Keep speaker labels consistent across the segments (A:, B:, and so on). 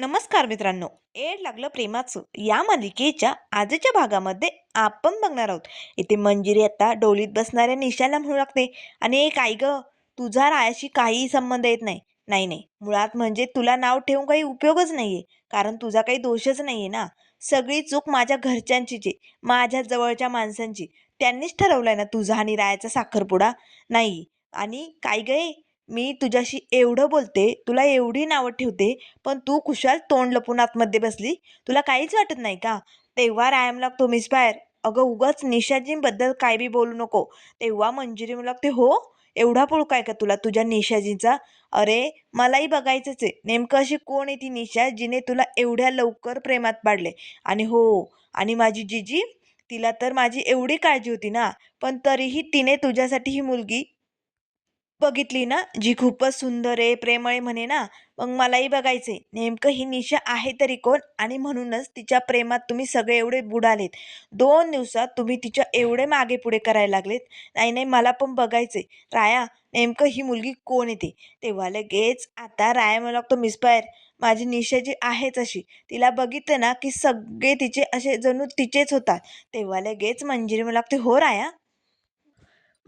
A: नमस्कार मित्रांनो. एड लागलं प्रेमाचं. या मालिकेच्या आजच्या भागामध्ये आपण बघणार आहोत. इथे मंजिरी आता डोलीत बसणाऱ्या निशाला म्हणू लागते. आणि एक आई ग तुझा रायाशी काहीही संबंध येत नाही. नाही नाही. मुळात म्हणजे तुला नाव ठेवून काही उपयोगच नाही आहे कारण तुझा काही दोषच नाही आहे ना. सगळी चूक माझ्या घरच्यांचीच आहे. माझ्या जवळच्या माणसांची. त्यांनीच ठरवलंय ना तुझा आणि रायाचा साखरपुडा? नाही. आणि काय गे मी तुझ्याशी एवढं बोलते तुला एवढी नावं ठेवते पण तू खुशाल तोंड लपून आतमध्ये बसली. तुला काहीच वाटत नाही का? तेव्हा रायम लागतो बाहेर. अगं उगाच निशाजींबद्दल काय बी बोलू नको. तेव्हा मंजिरी म्हणू लागते हो एवढा पुळका आहे का तुला तुझ्या निशाजीचा? अरे मलाही बघायचंच आहे. नेमकं अशी कोण आहे ती निशा जिने तुला एवढ्या लवकर प्रेमात पाडले? आणि हो आणि माझी जिजी? तिला तर माझी एवढी काळजी होती ना. पण तरीही तिने तुझ्यासाठी ही मुलगी बघितली ना जी खूपच सुंदर आहे प्रेमळ म्हणे ना मग मलाही बघायचे नेमकं ही निशा आहे तरी कोण? आणि म्हणूनच तिच्या प्रेमात तुम्ही सगळे एवढे बुडालेत. दोन दिवसात तुम्ही तिच्या एवढे मागे पुढे करायला लागलेत. नाही नाही मला पण बघायचे राया नेमकं ही मुलगी कोण येते तेव्हा लगेच आता राया मला लागतो मिसपायर माझी निशा जी आहेच अशी. तिला बघितलं ना की सगळे तिचे असे जणू तिचेच होतात. तेव्हा लगेच मंजिरी मला लागते हो राया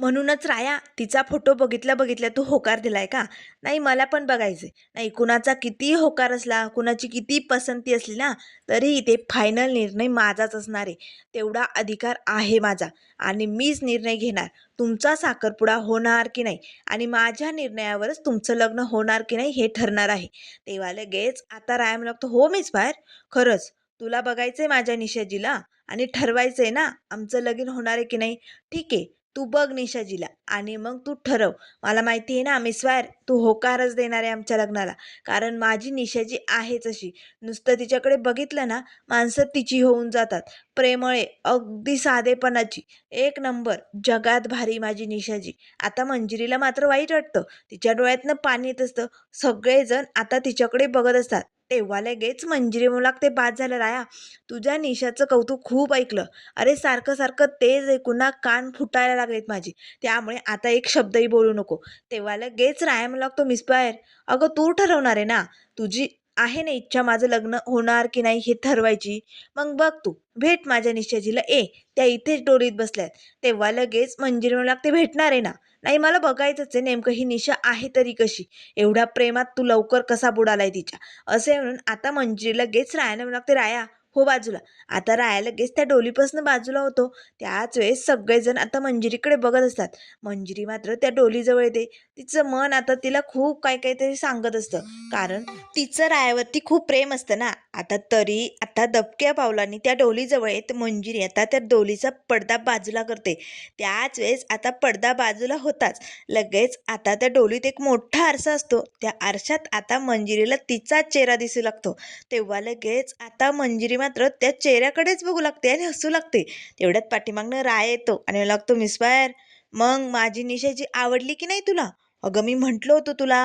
A: म्हणूनच राया तिचा फोटो बघितल्या बघितल्या तू होकार दिलाय का? नाही मला पण बघायचे नाही कुणाचा कितीही होकार असला कुणाची किती पसंती असली ना तरी इथे फायनल निर्णय माझाच असणार आहे. तेवढा अधिकार आहे माझा आणि मीच निर्णय घेणार. तुमचा साखरपुडा होणार की नाही? आणि माझ्या निर्णयावरच तुमचं लग्न होणार की नाही हे ठरणार आहे. तेव्हा लगेच आता राया लागतो हो मीच बाहेर खरंच तुला बघायचंय माझ्या निशाजीला आणि ठरवायचंय ना आमचं लगीन होणार आहे की नाही? ठीक आहे तू बघ निशाजीला आणि मग तू ठरव. मला माहिती आहे ना मिसवायर तू होकारच देणार आहे आमच्या लग्नाला. कारण माझी निशाजी आहेच अशी. नुसतं तिच्याकडे बघितलं ना माणसं तिची होऊन जातात. प्रेमळे अगदी साधेपणाची. एक नंबर जगात भारी माझी निशाजी. आता मंजिरीला मात्र वाईट वाटतं. तिच्या डोळ्यातनं पाणी येत असतं. सगळेजण आता तिच्याकडे बघत असतात. तेव्हा लगेच मंजिरी म्हणू लागते बाद झालं राया तुझ्या निशाचं कौतुक खूप ऐकलं. अरे सारखं सारखं तेच ऐकून ना कान फुटायला लागलेत माझी. त्यामुळे आता एक शब्दही बोलू नको. तेव्हा लगेच राया म्हणू लागतो मिसपायर अगं तू ठरवणार आहे ना? तुझी आहे ना इच्छा माझं लग्न होणार की नाही हे ठरवायची? मग बघ तू भेट माझ्या निशाजीला. ए त्या इथेच डोलीत बसल्यात. तेव्हा लगेच मंजिरी म्हणू लागते भेटणार आहे ना? नाही मला बघायचंच आहे नेमकं ही निशा आहे तरी कशी. एवढ्या प्रेमात तू लवकर कसा बुडालाय तिच्या? असे म्हणून आता मंजिरी लगेच रायाला म्हणू लागते राया हो बाजूला. आता राया लगेच त्या डोलीपासून बाजूला होतो. त्याच वेळेस सगळेजण आता मंजिरीकडे बघत असतात. मंजिरी मात्र त्या डोलीजवळ येते. तिचं मन आता तिला खूप काय काहीतरी सांगत असतं. कारण तिचं रायावरती खूप प्रेम असतं ना. आता तरी आता दबक्या पावलांनी त्या डोलीजवळ येत मंजिरी आता त्या डोलीचा पडदा बाजूला करते. त्याच वेळेस आता पडदा बाजूला होताच. लगेच आता त्या डोलीत एक मोठा आरसा असतो. त्या आरशात आता मंजिरीला तिचाच चेहरा दिसू लागतो. तेव्हा लगेच आता मंजिरी मात्र त्या चेहऱ्याकडेच बघू लागते आणि हसू लागते. तेवढ्यात पाठीमागनं राय येतो आणि लागतो मिसफायर मग माझी निशाची आवडली की नाही तुला? अगं मी म्हटलं होतं तुला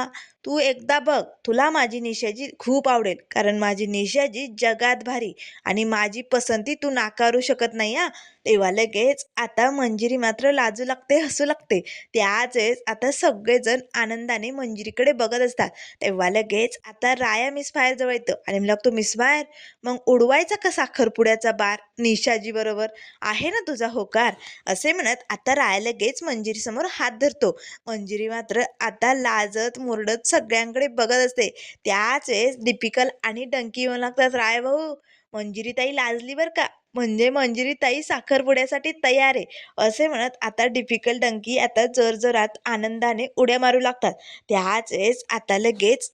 A: तू एकदा बघ तुला माझी निशाजी खूप आवडेल. कारण माझी निशाजी जगात भारी आणि माझी पसंती तू नाकारू शकत नाही हा. तेव्हा लगेच आता मंजिरी मात्र लाजू लागते हसू लागते. त्याच वेळेस आता सगळेजण आनंदाने मंजिरीकडे बघत असतात. तेव्हा लगेच आता राया मिस फायर जवळ येतं आणि मग लागतो मिस फायर मग उडवायचा का साखरपुड्याचा बार? निशाजी बरोबर आहे ना तुझा होकार? असे म्हणत आता राया लगेच मंजिरीसमोर हात धरतो. मंजिरी मात्र आता लाजत मुरडत सगळ्यांकडे बघत असते. त्याच वेळेस दीपिकल आणि डंकी येऊन लागतात. राय भाऊ मंजिरीताई लाजली बरं का? म्हणजे मंजिरीताई साखरपुड्यासाठी तयार आहे. असे म्हणत आता डिफिकल्ट डंकी आता जोरजोरात आनंदाने उड्या मारू लागतात. त्याच वेळेस आता लगेच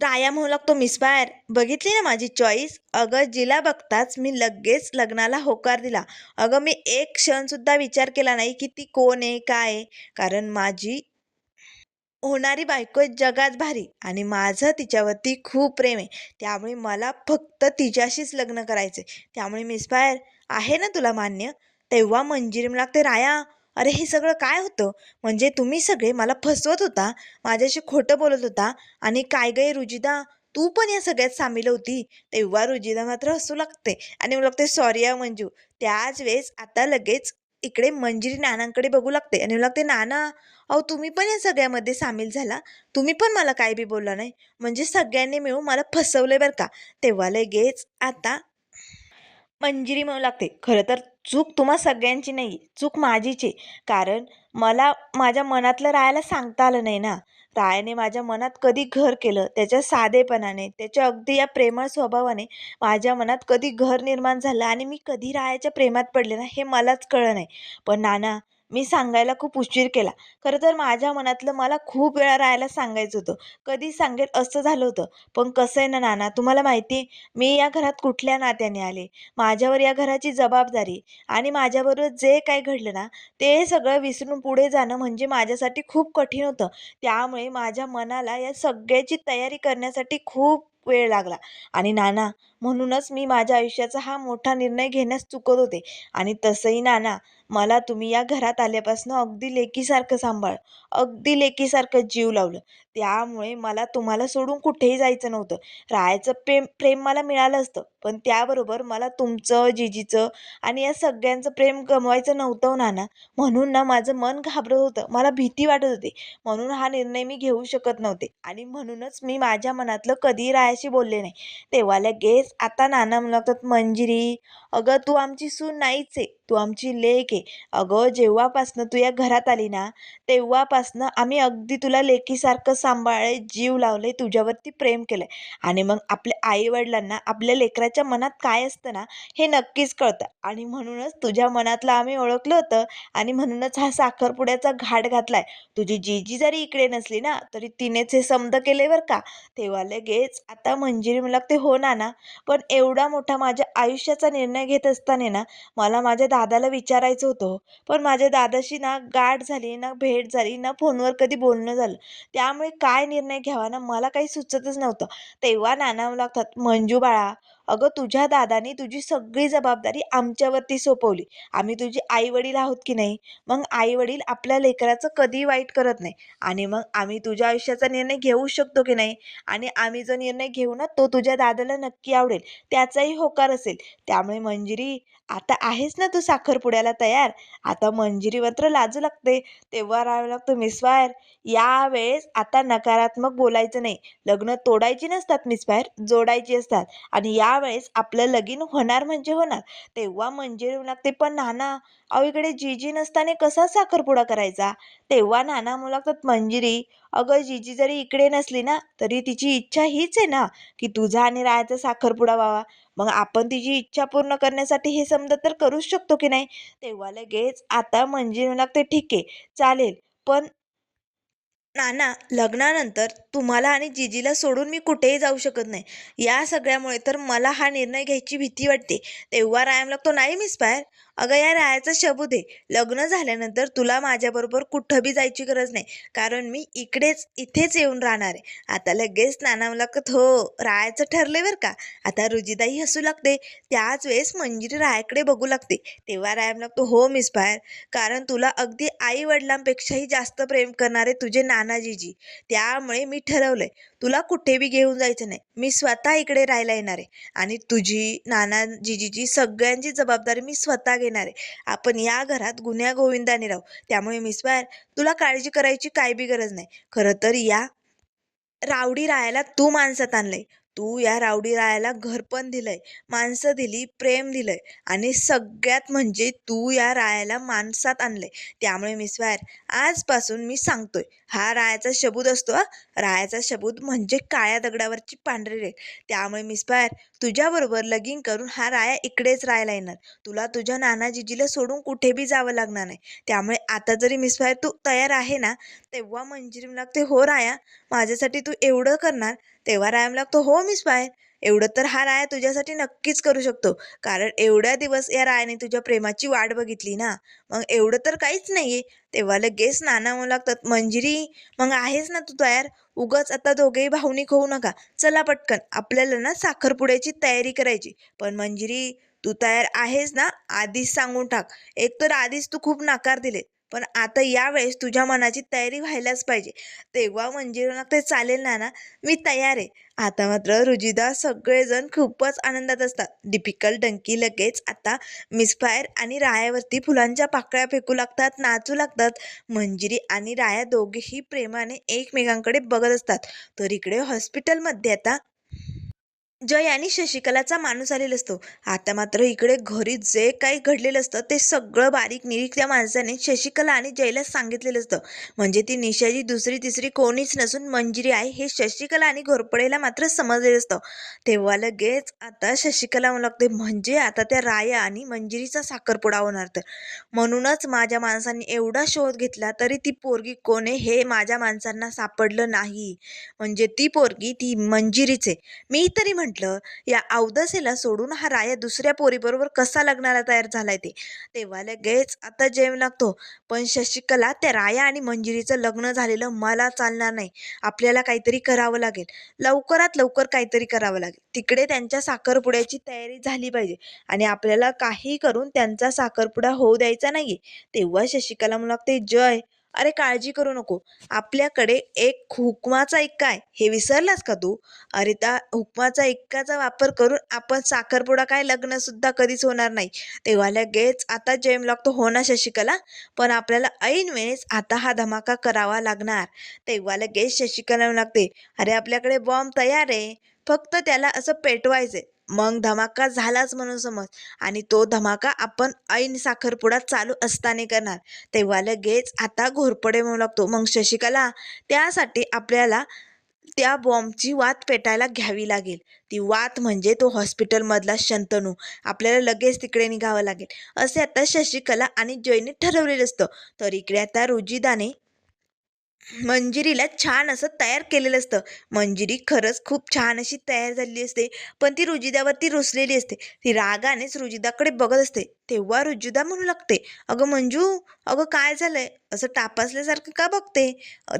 A: राया म्हणू लागतो मिसफायर बघितली ना माझी चॉईस अगं जिला बघताच मी लगेच लग्नाला होकार दिला. अगं मी एक क्षणसुद्धा विचार केला नाही की ती कोण आहे काय आहे? कारण माझी होणारी बायको जगात भारी. आणि माझं तिच्यावरती खूप प्रेम आहे. त्यामुळे मला फक्त तिच्याशीच लग्न करायचं आहे त्यामुळे मिसफायर आहे ना तुला मान्य? तेव्हा मंजिरी मला लागते राया अरे हे सगळं काय होतं? म्हणजे तुम्ही सगळे मला फसवत होता माझ्याशी खोटं बोलत होता आणि काय गय रुजिदा तू पण या सगळ्यात सामील होती. तेव्हा रुजिदा मात्र हसू लागते आणि मला लागते सॉरी या मंजू. त्याच वेळेस आता लगेच इकडे मंजिरी नानांकडे बघू लागते. आणि लागते नाना अहो तुम्ही पण या सगळ्यामध्ये सामील झाला. तुम्ही पण मला काय बी बोलला नाही. म्हणजे सगळ्यांनी मिळून मला फसवलंय बरं का. तेव्हा लगेच आता मंजिरी म्हणू लागते खरं तर चूक तुम्हा सगळ्यांची नाही चूक माझीची आहे. कारण मला माझ्या मनातलं राहायला सांगता आलं नाही ना. रायाने माझ्या मनात कधी घर केलं त्याच्या साधेपणाने त्याच्या अगदी या प्रेमळ स्वभावाने माझ्या मनात कधी घर निर्माण झालं आणि मी कधी रायाच्या प्रेमात पडले ना हे मलाच कळलं नाही. पण नाना मी सांगायला खूप उशीर केला. खरं तर माझ्या मनातलं मला खूप वेळा राहायला सांगायचं होतं. कधी सांगेल असं झालं होतं. पण कसं आहे ना नाना तुम्हाला माहिती मी या घरात कुठल्या नात्याने आले? माझ्यावर या घराची जबाबदारी आणि माझ्याबरोबर जे काही घडलं ना ते सगळं विसरून पुढे जाणं म्हणजे माझ्यासाठी खूप कठीण होतं. त्यामुळे माझ्या मनाला या सगळ्याची तयारी करण्यासाठी खूप वेळ लागला. आणि नाना म्हणूनच मी माझ्या आयुष्याचा हा मोठा निर्णय घेण्यास चुकत होते. आणि तसंही नाना मला तुम्ही या घरात आल्यापासून अगदी लेकीसारखं सांभाळ. अगदी लेकीसारखं जीव लावलं. त्यामुळे मला तुम्हाला सोडून कुठेही जायचं नव्हतं. राहायचं प्रेम प्रेम मला मिळालं असतं. पण त्याबरोबर मला तुमचं जिजीचं आणि या सगळ्यांचं प्रेम गमवायचं नव्हतं नाना. म्हणून ना माझं मन घाबरत होतं. मला भीती वाटत होती. म्हणून हा निर्णय मी घेऊ शकत नव्हते. आणि म्हणूनच मी माझ्या मनातलं कधीही रायाशी बोलले नाही. तेव्हा लगेच आता नाना म्हणतात मंजिरी अगं तू आमची सून नाहीच आहे. तू आमची लेक आहे. अगं जेव्हापासनं तू या घरात आली ना तेव्हापासनं आम्ही अगदी तुला लेकीसारखं सांभाळले जीव लावले तुझ्यावरती प्रेम केलं आहे आणि मग आपल्या आईवडिलांना आपल्या लेकराच्या मनात काय असतं ना हे नक्कीच कळतं. आणि म्हणूनच तुझ्या मनातलं आम्ही ओळखलं होतं आणि म्हणूनच हा साखरपुड्याचा घाट घातलाय. तुझी जीजी जरी इकडे नसली ना तरी तिनेच हे समद केले बरं का. तेव्हा लगेच आता मंजिरी मला ते हो ना ना पण एवढा मोठा माझ्या आयुष्याचा निर्णय निर्णय घेत असताना ना मला माझ्या दादाला विचारायचं होतं हो. पण माझ्या दादाशी ना गाठ झाली ना भेट झाली ना फोनवर कधी बोलणं झालं. त्यामुळे काय निर्णय घ्यावा ना मला काही सुचतच नव्हतं. तेव्हा नाना लागतात मंजू बाळा अगं तुझ्या दादाने तुझी सगळी जबाबदारी आमच्यावरती सोपवली. आम्ही तुझे आई वडील आहोत की नाही? मग आई वडील आपल्या लेकराचं कधी वाईट करत नाही. आणि मग आम्ही तुझ्या आयुष्याचा निर्णय घेऊ शकतो की नाही? आणि आम्ही जो निर्णय घेऊ ना तो तुझ्या दादाला नक्की आवडेल. त्याचाही होकार असेल. त्यामुळे मंजिरी आता आहेस ना तू साखरपुड्याला तयार. आता मंजिरी मात्र लाजू लागते. तेव्हा राहावं लागतं मिसवायर यावेळेस आता नकारात्मक बोलायचं नाही. लग्न तोडायची नसतात मिसवायर जोडायची असतात. आणि यावेळेस आपलं लगीन होणार म्हणजे होणार. तेव्हा मंजिरी म्हणू लागते पण नाना अहो इकडे जीजी नसताना कसा साखरपुडा करायचा? तेव्हा नाना म्हणू लागतात मंजिरी अगं जीजी जरी इकडे नसली ना तरी तिची इच्छा हीच आहे ना की तुझा आणि रायाचा साखरपुडा व्हावा. मग आपण तिची इच्छा पूर्ण करण्यासाठी हे समजा तर करूच शकतो की नाही? तेव्हा लगेच आता म्हणजे मंजिरी लागते ठीक आहे चालेल. पण नाना लग्नानंतर तुम्हाला आणि जिजीला सोडून मी कुठेही जाऊ शकत नाही. या सगळ्यामुळे तर मला हा निर्णय घ्यायची भीती वाटते. तेव्हा रायम लागतो नाही मिस पायर अगं या रायाचा शबू दे. लग्न झाल्यानंतर तुला माझ्याबरोबर कुठं बी जायची गरज नाही. कारण मी इकडेच इथेच येऊन राहणार आहे. आता लगेच नाना मुलाखत हो रायाचं ठरले बरं का. आता रुजिदाही हसू लागते. त्याच वेळेस मंजिरी रायाकडे बघू लागते. तेव्हा रायम लागतो हो मिस पायर कारण तुला अगदी आई वडिलांपेक्षाही जास्त प्रेम करणारे तुझे ना नानाजीजी. त्यामुळे मी ठरवलंय तुला कुठे बी घेऊन जायचं नाही. मी स्वतः इकडे राहायला येणार आहे. आणि तुझी नानाजीजीची सगळ्यांची जबाबदारी मी स्वतः घेणार आहे. आपण या घरात गुन्ह्या गोविंदाने राहू. त्यामुळे मिस बाहेर तुला काळजी करायची काय बी गरज नाही. खरं तर या रावडी रायाला तू माणसात आणलंय. तू या रावडी रायाला घर पण दिलंय माणसं दिली प्रेम दिलंय. आणि सगळ्यात म्हणजे तू या रायाला माणसात आणलंय. त्यामुळे मिस वायर आजपासून मी सांगतोय हा रायाचा शबूत असतो रायाचा शबूत म्हणजे काळ्या दगडावरची पांढरी रेख. त्यामुळे मिसपायर तुझ्याबरोबर लगीन करून हा राया इकडेच राहायला येणार. तुला तुझ्या नानाजीजीला सोडून कुठे बी जावं लागणार नाही. त्यामुळे आता जरी मिसपायर तू तयार आहे ना तेव्हा मंजिरी लागते हो राया माझ्यासाठी तू एवढं करणार. तेव्हा रायाम लागतो हो मिसपायर एवढं तर हा राया तुझ्यासाठी नक्कीच करू शकतो. कारण एवढ्या दिवस या रायाने तुझ्या प्रेमाची वाट बघितली ना मग एवढं तर काहीच नाही आहे तेव्हा लगेच नाना म्हणू लागतात मंजिरी मग आहेस ना तू तयार? उगाच आता दोघेही भावनिक होऊ नका. चला पटकन. आपल्याला ना साखरपुड्याची तयारी करायची. पण मंजिरी तू तयार आहेस ना आधीच सांगून टाक. एक तर आधीच तू खूप नकार दिले पण आता यावेळेस तुझ्या मनाची तयारी व्हायलाच पाहिजे. तेव्हा मंजिरीला ते चालेल ना ना मी तयार आहे. आता मात्र रुजिदा सगळेजण खूपच आनंदात असतात. डिपिकल डंकी लगेच आता मिसफायर आणि रायावरती फुलांच्या पाकळ्या फेकू लागतात नाचू लागतात. मंजिरी आणि राया दोघेही प्रेमाने एकमेकांकडे बघत असतात. तर इकडे हॉस्पिटलमध्ये आता जय आणि शशिकलाचा माणूस आलेला असतो. आता मात्र इकडे घरी जे काही घडलेलं असतं ते सगळं बारीक निरीक त्या माणसाने शशिकला आणि जयला सांगितलेलं असतं. म्हणजे ती निशाची दुसरी तिसरी कोणीच नसून मंजिरी आहे हे शशिकला आणि घोरपडेला मात्र समजलेलं असतं. तेव्हा लगेच आता शशिकला लागते म्हणजे आता त्या राया आणि मंजिरीचा साखरपुडा होणार तर? म्हणूनच माझ्या माणसांनी एवढा शोध घेतला तरी ती पोरगी कोण आहे हे माझ्या माणसांना सापडलं नाही. म्हणजे ती पोरगी ती मंजिरीच. आहे मी तरी म्हटलं या अवदसेला सोडून हा राया दुसऱ्या पोरीबरोबर कसा लग्नाला तयार झालाय ते? तेव्हा लगेच आता जेव लागतो. पण शशिकला त्या राया आणि मंजिरीचं लग्न झालेलं मला चालणार नाही. आपल्याला काहीतरी करावं लागेल. लवकरात लवकर काहीतरी करावं लागेल. तिकडे त्यांच्या साखरपुड्याची तयारी झाली पाहिजे. आणि आपल्याला काही करून त्यांचा साखरपुडा होऊ द्यायचा नाही तेव्हा शशिकला मला लागते जय अरे काळजी करू नको. आपल्याकडे एक हुकमाचा इक्का आहे. हे विसरलास का तू? अरे त्या हुकमाचा इक्काचा वापर करून आपण साखरपुडा काय लग्न सुद्धा कधीच होणार नाही. तेव्हा लगेच आता जेम लागतो हो ना शशिकला. पण आपल्याला ऐन वेळेस आता हा धमाका करावा लागणार. तेव्हा लगेच शशिकला लागते अरे आपल्याकडे बॉम्ब तयार आहे. फक्त त्याला असं पेटवायचंय. मग धमाका झालाच म्हणून समज. आणि तो धमाका आपण ऐन साखरपुडा चालू असताना करणार. तेव्हा लगेच आता घोरपडे म्हणू लागतो. मग शशिकला त्यासाठी आपल्याला त्या बॉम्बची वात पेटायला घ्यावी लागेल. ती वात म्हणजे तो हॉस्पिटलमधला शंतनू. आपल्याला लगेच तिकडे निघावं लागेल. असे आता शशिकला आणि जयने ठरवलेलं असतं. तर इकडे आता रुजिदाने मंजिरीला छान असं तयार केलेलं असतं. मंजिरी खरंच खूप छान अशी तयार झालेली असते. पण ती रुजिदावरती रुसलेली असते. ती रागानेच रुजिदाकडे बघत असते. तेव्हा रुजुदा म्हणू लागते अगं मंजू अगं काय झालंय? असं टापासल्यासारखं का बघते?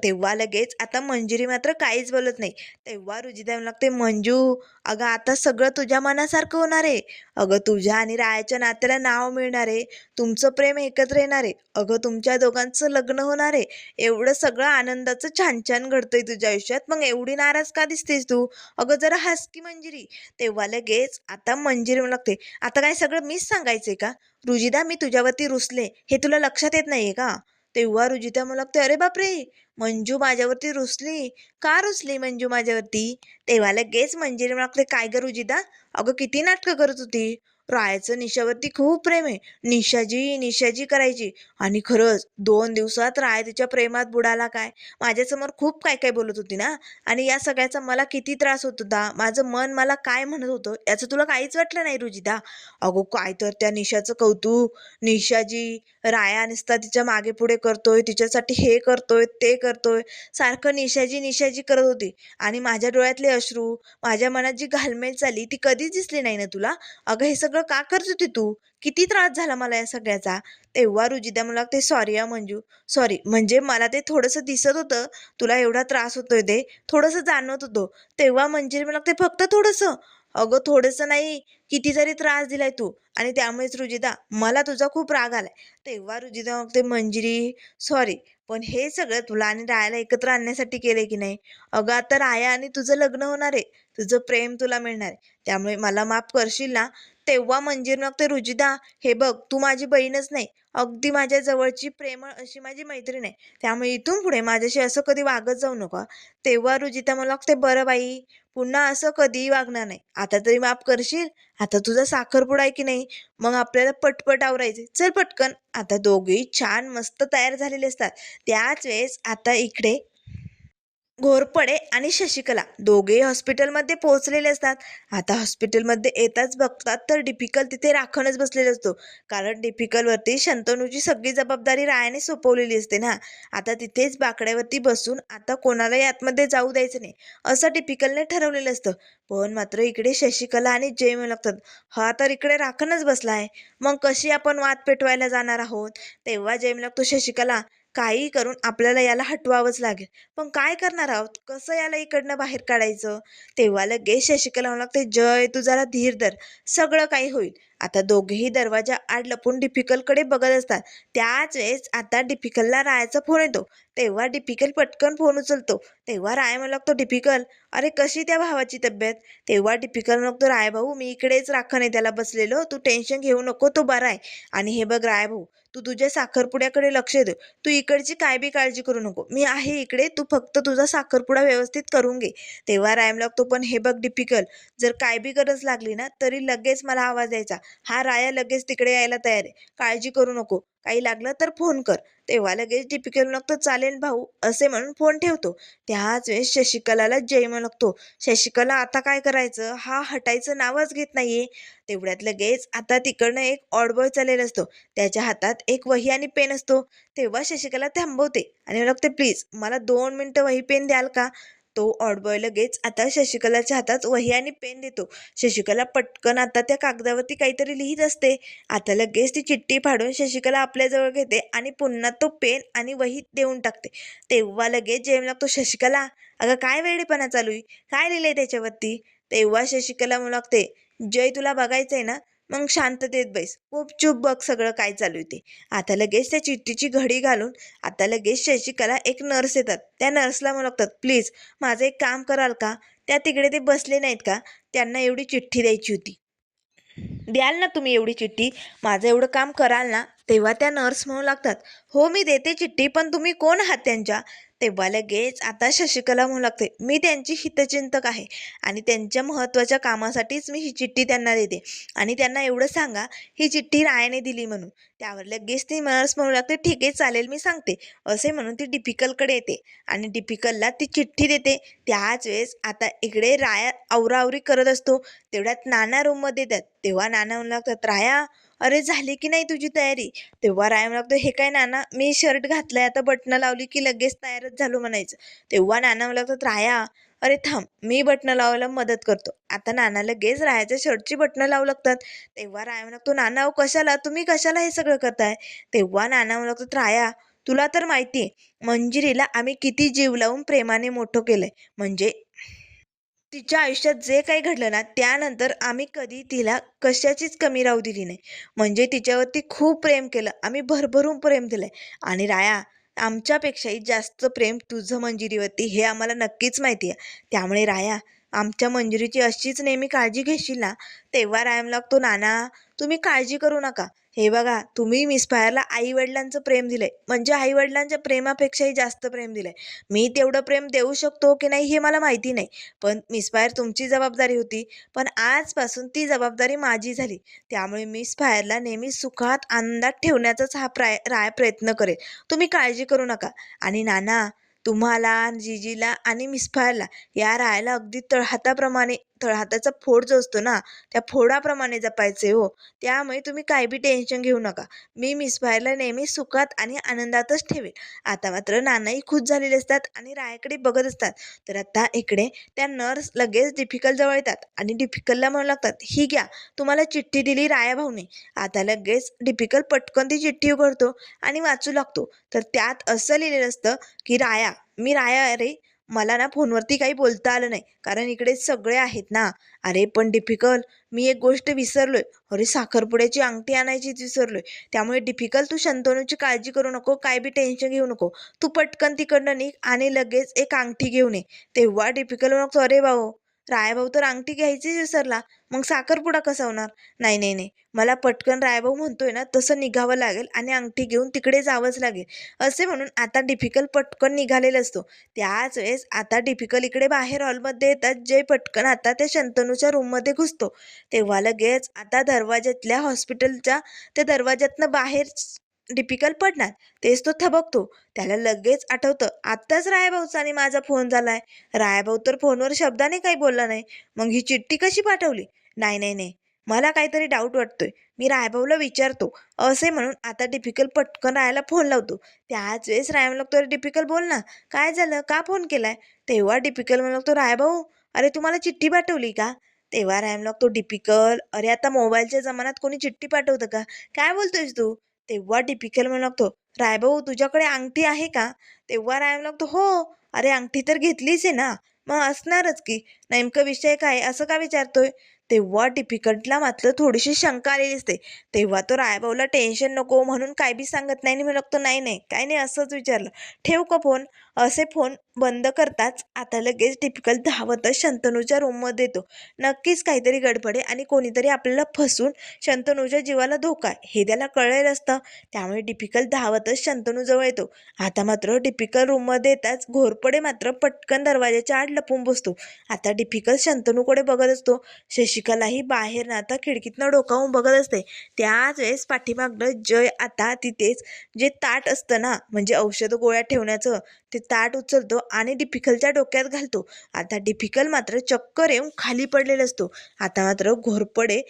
A: तेव्हा लगेच आता मंजिरी मात्र काहीच बोलत नाही. तेव्हा रुजिदा म्हणू लागते मंजू अगं आता सगळं तुझ्या मनासारखं होणार आहे. अगं तुझ्या आणि रायाच्या नात्याला नाव मिळणार आहे. तुमचं प्रेम एकत्र येणार आहे. अगं तुमच्या दोघांचं लग्न होणार आहे. एवढं सगळं आनंदाचं छान छान घडतंय तुझ्या आयुष्यात. मग एवढी नाराज का दिसतेस तू? अगं जरा हसकी मंजिरी. तेव्हा लगेच आता मंजिरी म्हणू लागते आता काय सगळं मीच सांगायचंय का? रुजिदा मी तुझ्यावरती रुसले. हे तुला लक्षात येत नाहीये का? तेव्हा रुजिता मला लागते अरे बापरे! मंजू माझ्यावरती रुसली. का रुसली मंजू माझ्यावरती? तेव्हा लगेच मंजिरी म्हणू लागते काय ग रुजिदा अगं किती नाटकं करत होती. रायाचं निशावरती खूप प्रेम आहे. निशाजी निशाजी करायची. आणि खरंच दोन दिवसात राय तिच्या प्रेमात बुडाला काय? माझ्यासमोर खूप काय काय बोलत होती ना? आणि या सगळ्याचा मला किती त्रास होत होता? माझं मन मला काय म्हणत होतं? याचं तुला काहीच वाटलं नाही रुजिता? अगो काय तर त्या निशाचं कौतुक. निशाजी राया नुसता तिच्यामागे पुढे करतोय तिच्यासाठी हे करतोय ते करतोय. सारखं निशाजी निशाजी करत होती. आणि माझ्या डोळ्यातले अश्रू माझ्या मनात जी घालमेल झाली ती कधीच दिसली नाही ना तुला? अगं हे सगळं का करत होती तू? किती त्रास झाला मला या सगळ्याचा? तेव्हा रुजिदा मला लागते सॉरी या मंजू. सॉरी. म्हणजे मला ते थोडंसं दिसत होतं तुला एवढा त्रास होतोय ते थोडंसं जाणवत होतं. तेव्हा मंजिरी मला ते फक्त थोडंसं. अगं थोडंसं नाही. कितीतरी त्रास दिलाय तू. आणि त्यामुळेच रुजिदा मला तुझा खूप राग आलाय. तेव्हा रुजिदा मग ते मंजिरी सॉरी. पण हे सगळं तुला आणि रायाला एकत्र आणण्यासाठी केलंय की नाही? अगं आता राया आणि तुझं लग्न होणार आहे. तुझं प्रेम तुला मिळणार आहे. त्यामुळे मला माफ करशील ना? तेव्हा मंजिर ते रुजिदा हे बघ तू माझी बहीणच नाही. अगदी माझ्या जवळची प्रेमळ अशी माझी मैत्रीण आहे. त्यामुळे इथून पुढे माझ्याशी असं कधी वागत जाऊ नका. तेव्हा रुजिता मला ते बरं बाई पुन्हा असं कधीही वागणार नाही. आता तरी माफ करशील? आता तुझा साखरपुडा आहे की नाही? मग आपल्याला पटपट आवरायचे चल पटकन. आता दोघेही छान मस्त तयार झालेले असतात. त्याच वेळेस आता इकडे घोरपडे आणि शशिकला दोघेही हॉस्पिटलमध्ये पोहोचलेले असतात. आता हॉस्पिटलमध्ये येताच बघतात तर डिपिकल तिथे राखणच बसलेला असतो. कारण डिपिकलवरती शंतनूची सगळी जबाबदारी रायाने सोपवलेली असते ना. आता तिथेच बाकड्यावरती बसून आता कोणालाही आतमध्ये जाऊ द्यायचं नाही असं डिपिकलने ठरवलेलं असतं. पण मात्र इकडे शशिकला आणि जय म्हणू लागतात हा तर इकडे राखणच बसला आहे. मग कशी आपण वाद पेटवायला जाणार आहोत? तेव्हा जय म्हणू लागतो शशिकला काही करून आपल्याला याला हटवावंच लागेल. पण काय करणार आहोत? कसं याला इकडनं बाहेर काढायचं? तेव्हा लगेच शशिकला म्हणू लागते जय तू जरा धीर धर. सगळं काही होईल. आता दोघेही दरवाजा आड लपून डिफिकलकडे बघत असतात. त्याच वेळेस आता डिफिकलला रायाचा फोन येतो. तेव्हा डिफिकल पटकन फोन उचलतो. तेव्हा राय मला लागतो डिफिकल अरे कशी त्या भावाची तब्येत? तेव्हा डिफिकल म्हणतो राय भाऊ मी इकडेच राखण आहे त्याला बसलेलो. तू टेन्शन घेऊ नको तो बरा आहे. आणि हे बघ राय भाऊ तू तुझ्या साखरपुड्याकडे लक्ष दे. तू इकडची काय बी काळजी करू नको. मी आहे इकडे तू फक्त तुझा साखरपुडा व्यवस्थित करून घे. तेव्हा रायम लागतो पण हे बघ डिफिकल जर काय बी गरज लागली ना तरी लगेच मला आवाज द्यायचा. हा राया लगेच तिकडे यायला तयार आहे. काळजी करू नको. काही लागलं तर फोन कर. तेव्हा लगेच डिफिकल लागतो चालेल भाऊ असे म्हणून फोन ठेवतो. त्याच वेळेस शशिकलाला जय लागतो शशिकला आता काय करायचं? हा हटायचं नावच घेत नाहीये. तेवढ्यात लगेच आता तिकडनं एक ऑडबॉय चाललेला असतो. त्याच्या हातात एक वही आणि पेन असतो. तेव्हा शशिकला थांबवते आणि लागते प्लीज मला दोन मिनटं वही पेन द्याल का? तो ऑडबॉय लगेच आता शशिकलाच्या हातात वही आणि पेन देतो. शशिकला पटकन आता त्या कागदावरती काहीतरी लिहित असते. आता लगेच ती चिठ्ठी फाडून शशिकला आपल्याजवळ घेते आणि पुन्हा तो पेन आणि वही देऊन टाकते. तेव्हा लगेच जेम लागतो शशिकला अगं काय वेळेपणा चालू आहे? काय लिहिलंय त्याच्यावरती? तेव्हा शशिकला म्हणू लागते जय तुला बघायचंय ना? मग शांततेत बैस. खूप चूप बघ सगळं काय चालू आहे ते. आता लगेच त्या चिठ्ठीची घडी घालून आता लगेच शशिकला एक नर्स येतात. त्या नर्सला म्हणू लागतात प्लीज माझं एक काम कराल का? त्या तिकडे ते बसले नाहीत का? त्यांना एवढी चिठ्ठी द्यायची होती. द्याल ना तुम्ही एवढी चिठ्ठी? माझं एवढं काम कराल ना? तेव्हा त्या नर्स म्हणू लागतात हो मी देते चिठ्ठी पण तुम्ही कोण आहात त्यांच्या? तेव्हा लगेच आता शशिकला म्हणू लागते मी त्यांची हितचिंतक आहे आणि त्यांच्या महत्त्वाच्या कामासाठीच मी ही चिठ्ठी त्यांना देते आणि त्यांना एवढं सांगा ही चिठ्ठी रायाने दिली म्हणून. त्यावर लगेच ती नर्स म्हणू लागते ठीक आहे चालेल मी सांगते. असे म्हणून ती डिपिकलकडे येते आणि डिपिकलला ती चिठ्ठी देते. त्याच वेळेस आता इकडे राया आवरावरी करत असतो तेवढ्यात नाना रूममध्ये येतात. तेव्हा नाना म्हणू लागतात राया अरे झाली की नाही तुझी तयारी? तेव्हा राय म्हणू लागतो हे काय नाना मी शर्ट घातलाय आता बटणं लावली की लगेच तयारच झालो म्हणायचं. तेव्हा नाना म्हणू लागतात राया अरे थांब मी बटणं लावायला मदत करतो. आता नाना लगेच रायाच्या शर्टची बटणं लावू लागतात. तेव्हा राया म्हणू लागतो नाना अहो कशाला? तुम्ही कशाला हे सगळं करताय? तेव्हा नाना म्हणू लागतात राया तुला तर माहिती आहे मंजिरीला आम्ही किती जीव लावून प्रेमाने मोठं केलंय. म्हणजे तिच्या आयुष्यात जे काही घडलं ना त्यानंतर आम्ही कधी तिला कशाचीच कमी राहू दिली नाही. म्हणजे तिच्यावरती खूप प्रेम केलं. आम्ही भरभरून प्रेम दिलंय. आणि राया आमच्यापेक्षाही जास्त प्रेम तुझं मंजिरीवरती हे आम्हाला नक्कीच माहिती आहे त्यामुळे राया आमच्या मंजुरीची अशीच नेहमी काळजी घेशील ना तेव्हा रायम लागतो नाना. तुम्ही काळजी करू नका. हे बघा तुम्ही मिस फायरला आई वडिलांचं प्रेम दिलंय. म्हणजे आई वडिलांच्या प्रेमापेक्षाही जास्त प्रेम दिलंय. मी तेवढं प्रेम देऊ शकतो की नाही हे मला माहिती नाही. पण मिस फायर तुमची जबाबदारी होती. पण आजपासून ती जबाबदारी माझी झाली. त्यामुळे मिस फायरला नेहमी सुखात आनंदात ठेवण्याचाच हा प्राय राय प्रयत्न करेल. तुम्ही काळजी करू नका. आणि नाना तुम्हाला जिजीला आणि मिसफायरला या राहायला अगदी तळहाताप्रमाणे तळहाताचा फोड जो असतो ना त्या फोडाप्रमाणे जपायचे हो. त्यामुळे तुम्ही काही बी टेन्शन घेऊ नका. मी मिसफायरला नेहमी सुखात आणि आनंदातच ठेवेल आता मात्र नानाही खुश झालेले असतात आणि रायाकडे बघत असतात. तर आता इकडे त्या नर्स लगेच डिफिकल जवळ येतात आणि डिफिकलला म्हणू लागतात ही घ्या तुम्हाला चिठ्ठी दिली राया भाऊने. आता लगेच डिफिकल पटकन ती चिठ्ठी उघडतो आणि वाचू लागतो. तर त्यात असं लिहिलेलं असतं की राया मी राया अरे मला ना फोनवरती काही बोलता आलं नाही. कारण इकडे सगळे आहेत ना. अरे पण डिफिकल्ट. मी एक गोष्ट विसरलोय. अरे साखरपुड्याची अंगठी आणायचीच विसरलोय. त्यामुळे डिफिकल्ट तू शंतनूची काळजी करू नको. काय बी टेन्शन घेऊ नको. तू पटकन तिकडनं निघ आणि लगेच एक अंगठी घेऊन ये. तेव्हा डिफिकल्ट म्हणतो अरे भाऊ. रायाभाऊ तर अंगठी घ्यायचीच विसरला मग साखरपुडा कसा होणार? नाही नाही नाही. मला पटकन रायभाऊ म्हणतोय ना तसं निघावं लागेल आणि अंगठी घेऊन तिकडे जावंच लागेल. असे म्हणून आता डिफिकल पटकन निघालेला असतो. त्याच वेळेस आता डिफिकल इकडे बाहेर हॉलमध्ये येतात जे पटकन आता त्या शंतनूच्या रूममध्ये घुसतो. तेव्हा लगेच आता दरवाज्यातल्या हॉस्पिटलच्या त्या दरवाज्यातनं बाहेर डिफिकल्ट पडणार. तेच तो थबकतो. त्याला लगेच आठवतं आत्ताच रायभाऊचा आणि माझा फोन झालाय. रायभाऊ तर फोनवर शब्दाने काही बोलला नाही. मग ही चिठ्ठी कशी पाठवली? नाही नाही नाही. मला काहीतरी डाऊट वाटतोय. मी रायभाऊला विचारतो. असे म्हणून आता डिफिकल्ट पटकन रायाला फोन लावतो. त्याच वेळेस रायम लागतो अरे डिफिकल्ट बोल ना. काय झालं? का फोन केलाय? तेव्हा डिफिकल्ट म्हणू लागतो रायभाऊ अरे तुम्हाला चिठ्ठी पाठवली का? तेव्हा रायम लागतो डिफिकल अरे आता मोबाईलच्या जमान्यात कोणी चिठ्ठी पाठवतं का? काय बोलतोयस तू? तेव्हा टिपिकल म्हणू लागतो रायभाऊ तुझ्याकडे अंगठी आहे का? तेव्हा राय म्हणू लागतो हो. अरे अंगठी तर घेतलीच आहे ना. मग असणारच की. नेमकं विषय काय? असं का विचारतोय? तेव्हा डिफिकल्टला मात्र थोडीशी शंका आलेली असते. तेव्हा तो रायबाऊला टेन्शन नको म्हणून काय बी सांगत नाही आणि मी लागतो नाही नाही काय नाही असंच विचारलं. ठेव का फोन असे फोन बंद करताच आता लगेच डिफिकल्ट धावतच शंतनूच्या रूममध्ये येतो. नक्कीच काहीतरी गडबड आहे आणि कोणीतरी आपल्याला फसून शंतनूच्या जीवाला धोका हे त्याला कळेल असतं. त्यामुळे डिफिकल्ट धावतच शंतनूजवळ येतो. आता मात्र डिफिकल रूममध्ये येताच घोरपडे मात्र पटकन दरवाजाच्या आड लपून बसतो. आता डिफिकल्ट शंतनूकडे बघत असतो. शशी शशिकलाही बाहेर आता खिडकीतनं डोकावून बघत असते. त्याच वेळेस पाठीमागनं जय आता तिथेच जे ताट असतं ना म्हणजे औषध गोळ्या ठेवण्याचं ते ताट उचलतो आणि डिफिकलच्या डोक्यात घालतो. आता डिफिकल मात्र चक्कर येऊन खाली पडलेला असतो. आता मात्र घोरपडे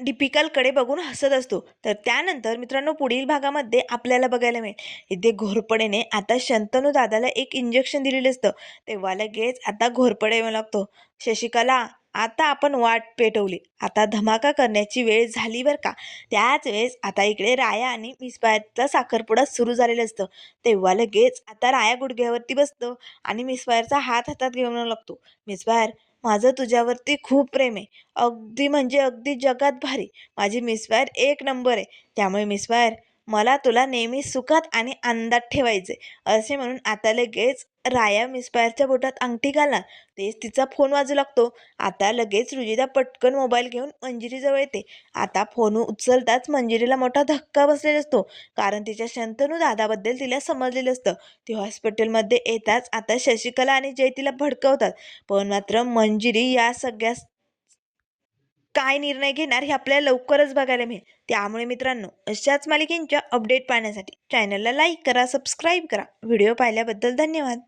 A: डिपिकलकडे बघून हसत असतो. तर त्यानंतर मित्रांनो पुढील भागामध्ये आपल्याला बघायला मिळेल. इथे घोरपडेने आता शंतनू दादाला एक इंजेक्शन दिलेलं असतं. तेव्हा लगेच आता घोरपडे येऊ लागतो. शशिकला आता आपण वाट पेटवली. आता धमाका करण्याची वेळ झाली बरं का? त्याच वेळेस आता इकडे राया आणि मिसबायरचा साखरपुडा सुरू झालेला असतं. तेव्हा लगेच आता राया गुडघ्यावरती बसतो आणि मिसबायरचा हात हातात घेऊन लागतो. मिसबायर माझं तुझ्यावरती खूप प्रेम आहे. अगदी म्हणजे अगदी जगात भारी. माझी मिसवायर एक नंबर आहे. त्यामुळे मिसवायर मला तुला नेहमी सुखात आणि आनंदात ठेवायचे असे म्हणून आता लगेच राया मिसफायरच्या बोटात अंगठी घालणार. तेच तिचा फोन वाजू लागतो. आता लगेच रुजिदा पटकन मोबाईल घेऊन मंजिरीजवळ येते. आता फोन उचलताच मंजिरीला मोठा धक्का बसलेला असतो. कारण तिच्या शंतनू दादाबद्दल तिला समजलेलं असतं. ती हॉस्पिटलमध्ये येताच आता शशिकला आणि जय तिला भडकवतात. पण मात्र मंजिरी या सगळ्या काय निर्णय घेणार हे आपल्याला लवकरच बघायला मिळेल. त्यामुळे मित्रांनो अशाच मालिकेंच्या अपडेट पाहण्यासाठी चॅनलला लाईक करा सबस्क्राईब करा. व्हिडिओ पाहिल्याबद्दल धन्यवाद.